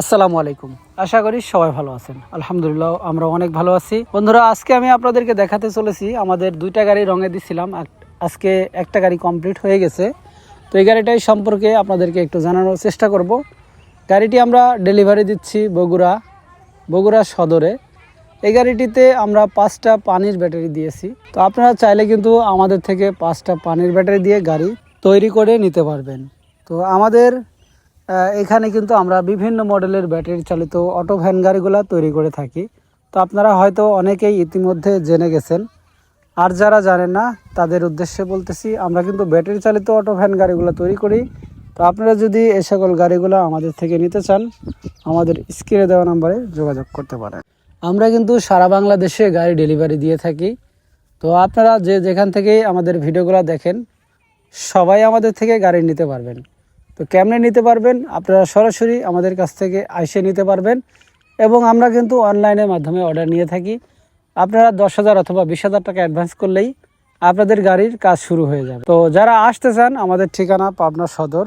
আসসালামু আলাইকুম। আশা করি সবাই ভালো আছেন। আলহামদুলিল্লাহ, আমরা অনেক ভালো আছি। বন্ধুরা, আজকে আমি আপনাদেরকে দেখাতে চলেছি, আমাদের দুইটা গাড়ি রঙে দিছিলাম। আজকে একটা গাড়ি কমপ্লিট হয়ে গেছে। তো এই গাড়িটাই সম্পর্কে আপনাদেরকে একটু জানানোর চেষ্টা করব। গাড়িটি আমরা ডেলিভারি দিচ্ছি বগুড়া বগুড়া সদরে। এই গাড়িটিতে আমরা পাঁচটা পানির ব্যাটারি দিয়েছি। তো আপনারা চাইলে কিন্তু আমাদের থেকে পাঁচটা পানির ব্যাটারি দিয়ে গাড়ি তৈরি করে নিতে পারবেন। তো আমাদের এখানে কিন্তু আমরা বিভিন্ন মডেলের ব্যাটারি চালিত অটো ভ্যান গাড়িগুলো তৈরি করে থাকি। তো আপনারা হয়তো অনেকেই ইতিমধ্যে জেনে গেছেন। আর যারা জানেন না, তাদের উদ্দেশ্যে বলতেছি, আমরা কিন্তু ব্যাটারি চালিত অটো ভ্যান গাড়িগুলো তৈরি করি। তো আপনারা যদি এ সকল গাড়িগুলো আমাদের থেকে নিতে চান, আমাদের স্ক্রিনে দেওয়া নম্বরে যোগাযোগ করতে পারেন। আমরা কিন্তু সারা বাংলাদেশে গাড়ি ডেলিভারি দিয়ে থাকি। তো আপনারা যে যেখান থেকেই আমাদের ভিডিওগুলো দেখেন, সবাই আমাদের থেকে গাড়ি নিতে পারবেন। তো কেমনে নিতে পারবেন? আপনারা সরাসরি আমাদের কাছ থেকে আইসে নিতে পারবেন। এবং আমরা কিন্তু অনলাইনের মাধ্যমে অর্ডার নিয়ে থাকি। আপনারা দশ হাজার অথবা বিশ হাজার টাকা অ্যাডভান্স করলেই আপনাদের গাড়ির কাজ শুরু হয়ে যাবে। তো যারা আসতে চান, আমাদের ঠিকানা পাবনা সদর।